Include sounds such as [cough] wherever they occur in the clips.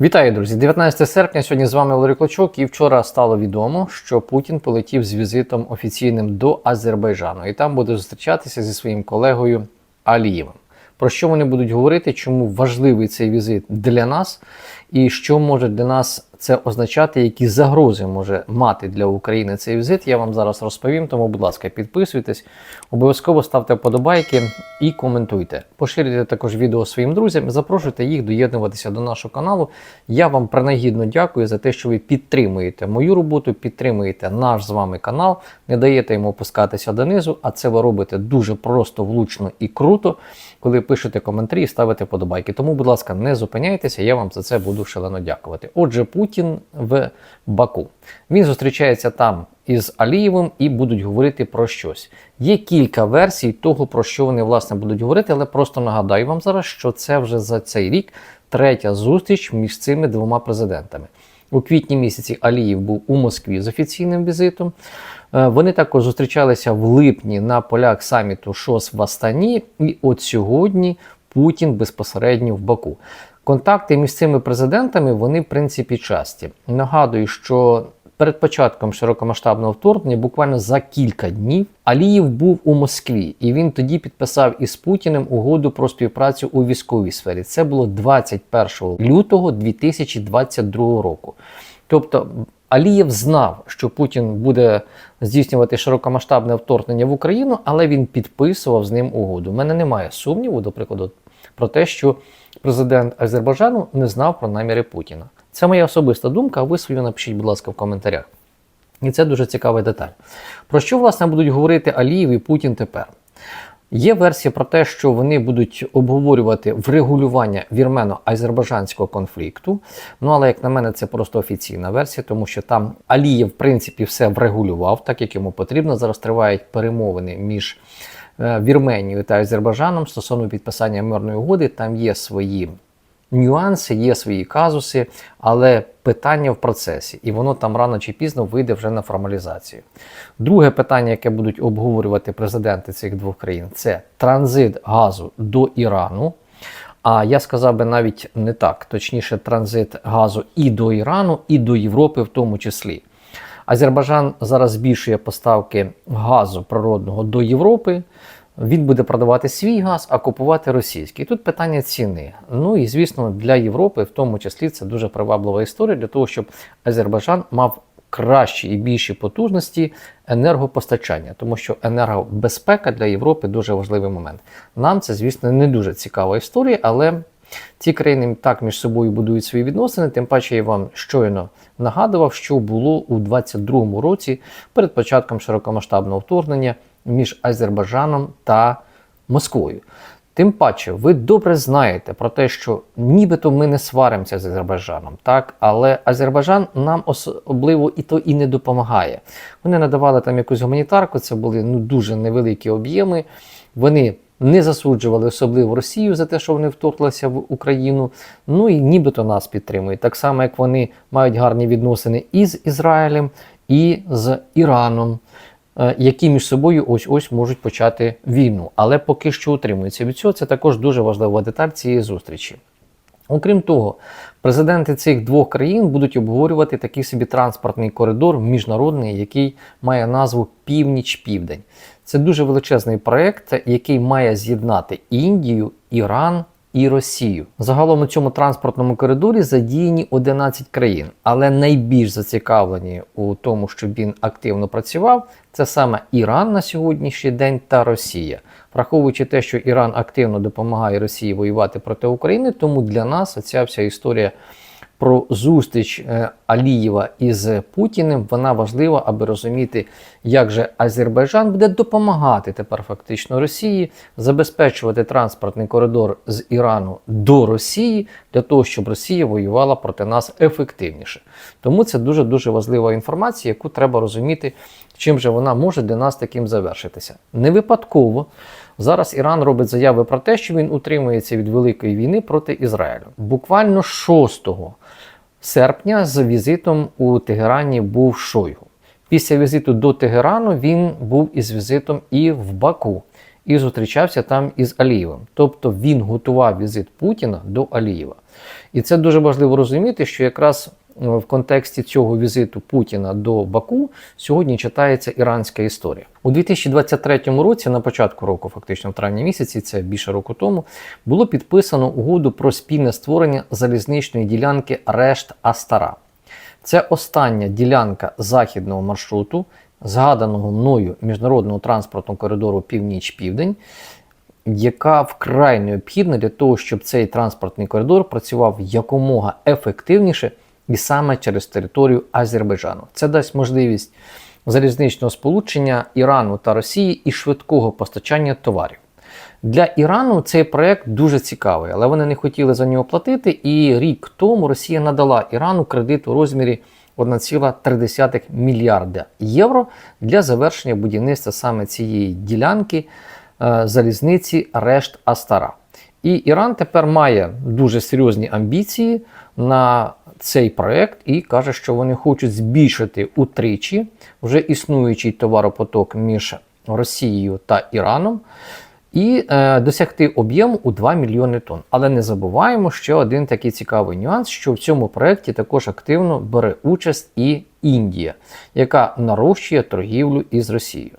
Вітаю, друзі! 19 серпня. Сьогодні з вами Валерій Клочок. І вчора стало відомо, що Путін полетів з візитом офіційним до Азербайджану і там буде зустрічатися зі своїм колегою Алієвим. Про що вони будуть говорити, чому важливий цей візит для нас, і що може для нас це означати, які загрози може мати для України цей візит. Я вам зараз розповім. Тому, будь ласка, підписуйтесь, обов'язково ставте вподобайки і коментуйте. Поширюйте також відео своїм друзям, запрошуйте їх доєднуватися до нашого каналу. Я вам принагідно дякую за те, що ви підтримуєте мою роботу, підтримуєте наш з вами канал, не даєте йому опускатися донизу, а це ви робите дуже просто, влучно і круто, коли пишете коментарі і ставите вподобайки. Тому, будь ласка, не зупиняйтеся, я вам за це буду шалено дякувати. Отже, Путін в Баку. Він зустрічається там із Алієвим і будуть говорити про щось. Є кілька версій того, про що вони власне будуть говорити, але просто нагадаю вам зараз, що це вже за цей рік третя зустріч між цими двома президентами. У квітні місяці Алієв був у Москві з офіційним візитом. Е, Вони також зустрічалися в липні на полях саміту ШОС в Астані. І от сьогодні Путін безпосередньо в Баку. Контакти між цими президентами вони в принципі часті. Нагадую, що перед початком широкомасштабного вторгнення, буквально за кілька днів, Алієв був у Москві, і він тоді підписав із Путіним угоду про співпрацю у військовій сфері. Це було 21 лютого 2022 року. Тобто Алієв знав, що Путін буде здійснювати широкомасштабне вторгнення в Україну, але він підписував з ним угоду. У мене немає сумніву, до прикладу, про те, що президент Азербайджану не знав про наміри Путіна. Це моя особиста думка, ви свою напишіть, будь ласка, в коментарях. І це дуже цікава деталь. Про що, власне, будуть говорити Алієв і Путін тепер? Є версія про те, що вони будуть обговорювати врегулювання вірмено-азербайджанського конфлікту. Ну але як на мене, це просто офіційна версія, тому що там Алієв, в принципі, все врегулював, так як йому потрібно. Зараз тривають перемовини між Вірменією та Азербайджаном стосовно підписання мирної угоди. Там є свої нюанси, є свої казуси, але питання в процесі, і воно там рано чи пізно вийде вже на формалізацію. Друге питання, яке будуть обговорювати президенти цих двох країн, це транзит газу до Ірану. А я сказав би навіть не так, точніше, транзит газу і до Ірану, і до Європи, в тому числі. Азербайджан зараз збільшує поставки газу природного до Європи. Він буде продавати свій газ, а купувати російський. Тут питання ціни. Ну і звісно, для Європи, в тому числі, це дуже приваблива історія для того, щоб Азербайджан мав кращі і більші потужності енергопостачання, тому що енергобезпека для Європи дуже важливий момент. Нам це, звісно, не дуже цікава історія, але ці країни так між собою будують свої відносини. Тим паче я вам щойно нагадував, що було у 22-му році перед початком широкомасштабного вторгнення між Азербайджаном та Москвою. Тим паче, ви добре знаєте про те, що нібито ми не сваримося з Азербайджаном, так, але Азербайджан нам особливо і то і не допомагає. Вони надавали там якусь гуманітарку, це були ну дуже невеликі об'єми. Вони не засуджували особливо Росію за те, що вони вторглися в Україну. Ну і нібито нас підтримують. Так само, як вони мають гарні відносини і з Ізраїлем, і з Іраном. е, Які між собою ось ось можуть почати війну, але поки що утримуються від цього. Це також дуже важлива деталь цієї зустрічі. Окрім того, президенти цих двох країн будуть обговорювати такий собі транспортний коридор міжнародний, який має назву Північ-Південь. Це дуже величезний проект, який має з'єднати Індію, Іран і Росію. Загалом у цьому транспортному коридорі задіяні 11 країн, але найбільш зацікавлені у тому, щоб він активно працював, це саме Іран на сьогоднішній день та Росія. Враховуючи те, що Іран активно допомагає Росії воювати проти України, тому для нас ця вся історія про зустріч е, Алієва із Путіним, вона важлива, аби розуміти, як же Азербайджан буде допомагати тепер фактично Росії забезпечувати транспортний коридор з Ірану до Росії для того, щоб Росія воювала проти нас ефективніше. Тому це дуже дуже важлива інформація, яку треба розуміти, чим же вона може для нас таким завершитися. Не випадково. Зараз Іран робить заяви про те, що він утримується від великої війни проти Ізраїлю. Буквально 6 серпня з візитом у Тегерані був Шойгу. Після візиту до Тегерану він був із візитом і в Баку, і зустрічався там із Алієвим. Тобто він готував візит Путіна до Алієва. І це дуже важливо розуміти, що якраз в контексті цього візиту Путіна до Баку сьогодні читається іранська історія. У 2023 році, на початку року, фактично в травні місяці, це більше року тому, було підписано угоду про спільне створення залізничної ділянки Решт Астара. Це остання ділянка західного маршруту, згаданого мною міжнародного транспортного коридору Північ-Південь, яка вкрай необхідна для того, щоб цей транспортний коридор працював якомога ефективніше і саме через територію Азербайджану. Це дасть можливість залізничного сполучення Ірану та Росії і швидкого постачання товарів. Для Ірану цей проект дуже цікавий, але вони не хотіли за нього платити. І рік тому Росія надала Ірану кредит у розмірі 1,3 мільярда євро для завершення будівництва саме цієї ділянки е, залізниці решт Астара. І Іран тепер має дуже серйозні амбіції на цей проект і каже, що вони хочуть збільшити утричі вже існуючий товаропоток між Росією та Іраном і е, досягти об'єму у 2 мільйони тонн. Але не забуваємо ще один такий цікавий нюанс, що в цьому проєкті також активно бере участь і Індія, яка нарощує торгівлю із Росією.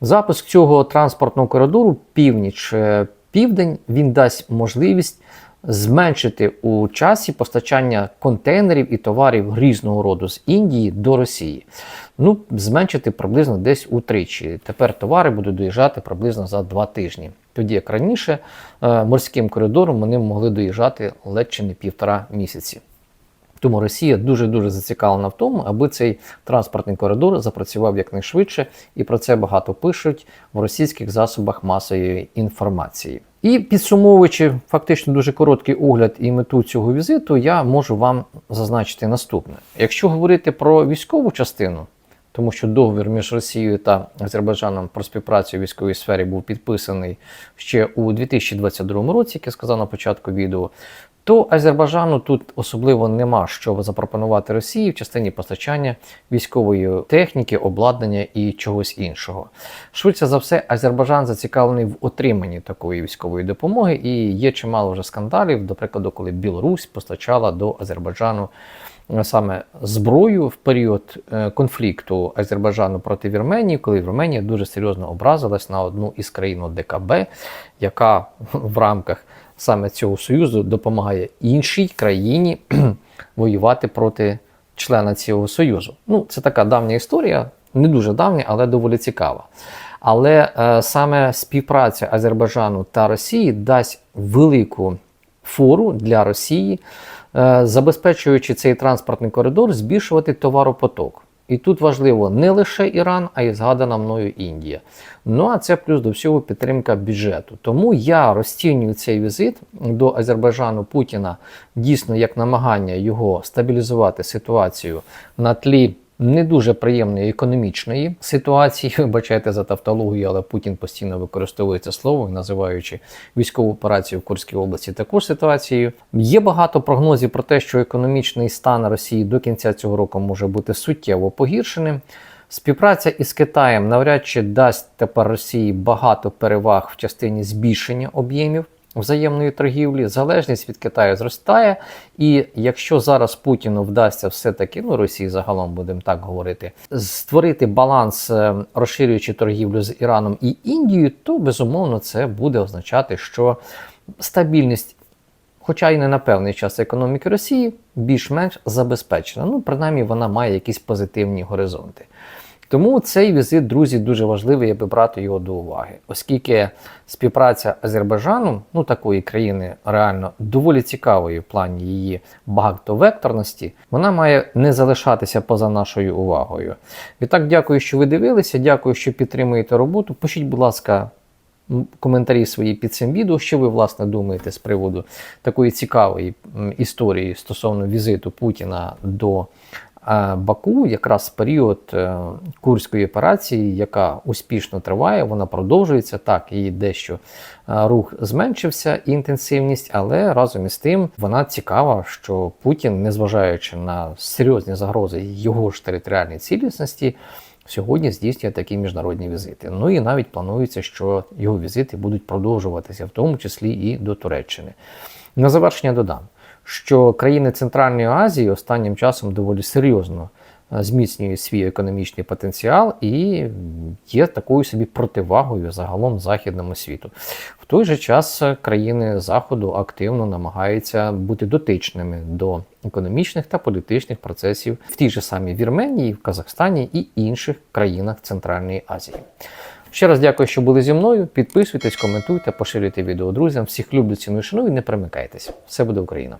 Запуск цього транспортного коридору північ-південь він дасть можливість зменшити у часі постачання контейнерів і товарів різного роду з Індії до Росії. Ну, зменшити приблизно десь утричі. Тепер товари будуть доїжджати приблизно за два тижні. Тоді, як раніше, е, морським коридором вони могли доїжджати ледь чи не півтора місяці. Тому Росія дуже-дуже зацікавлена в тому, аби цей транспортний коридор запрацював якнайшвидше, і про це багато пишуть в російських засобах масової інформації. І підсумовуючи фактично дуже короткий огляд і мету цього візиту, я можу вам зазначити наступне: якщо говорити про військову частину, тому що договір між Росією та Азербайджаном про співпрацю у військовій сфері був підписаний ще у 2022 році, як я сказав на початку відео, то Азербайджану тут особливо нема що запропонувати Росії в частині постачання військової техніки, обладнання і чогось іншого. Швидше за все, Азербайджан зацікавлений в отриманні такої військової допомоги, і є чимало вже скандалів, до прикладу, коли Білорусь постачала до Азербайджану. е, Саме зброю в період е, конфлікту Азербайджану проти Вірменії, коли Вірменія дуже серйозно образилась на одну із країн ОДКБ, яка [laughs] в рамках саме цього союзу допомагає іншій країні [clears throat] воювати проти члена цього союзу. Ну, це така давня історія, не дуже давня, але доволі цікава. Але е, саме співпраця Азербайджану та Росії дасть велику фору для Росії, е, забезпечуючи цей транспортний коридор, збільшувати товаропоток. І тут важливо не лише Іран, а й згадана мною Індія. Ну а це плюс до всього підтримка бюджету. Тому я розцінюю цей візит до Азербайджану Путіна дійсно як намагання його стабілізувати ситуацію на тлі. Не дуже приємної економічної ситуації, [laughs] вибачайте за тавтологію, але Путін постійно використовує це слово, називаючи військову операцію в Курській області також ситуацією. Є багато прогнозів про те, що економічний стан Росії до кінця цього року може бути суттєво погіршеним. Співпраця із Китаєм навряд чи дасть тепер Росії багато переваг в частині збільшення об'ємів взаємної торгівлі. Залежність від Китаю зростає. І якщо зараз Путіну вдасться все-таки, ну Росії загалом будемо так говорити, створити баланс, е, розширюючи торгівлю з Іраном і Індією, то безумовно це буде означати, що стабільність. Хоча й не на певний час економіки Росії більш-менш забезпечена. Ну, принаймні, вона має якісь позитивні горизонти. Тому цей візит, друзі, дуже важливий, аби брати його до уваги, оскільки співпраця Азербайджану, ну такої країни, реально доволі цікавою в плані її багатовекторності, вона має не залишатися поза нашою увагою. Відтак, дякую, що ви дивилися. Дякую, що підтримуєте роботу. Пишіть, будь ласка. Коментарі свої під цим відео, що ви власне думаєте з приводу такої цікавої історії стосовно візиту Путіна до Баку, якраз період е, Курської операції, яка успішно триває, вона продовжується. Так, і дещо е, рух зменшився, інтенсивність, але разом із тим вона цікава, що Путін, незважаючи на серйозні загрози його ж територіальній цілісності, сьогодні здійснює такі міжнародні візити. Ну і навіть планується, що його візити будуть продовжуватися, в тому числі і до Туреччини. На завершення додам, що країни Центральної Азії останнім часом доволі серйозно е, зміцнюють свій економічний потенціал і є такою собі противагою загалом західному світу. В той же час е, країни Заходу активно намагаються бути дотичними до економічних та політичних процесів в тій же самій Вірменії, в Казахстані і інших країнах Центральної Азії. Ще раз дякую, що були зі мною. Підписуйтесь, коментуйте, поширюйте відео друзям. Всіх люблю, ціную, шаную і не примикайтесь. Все буде Україна!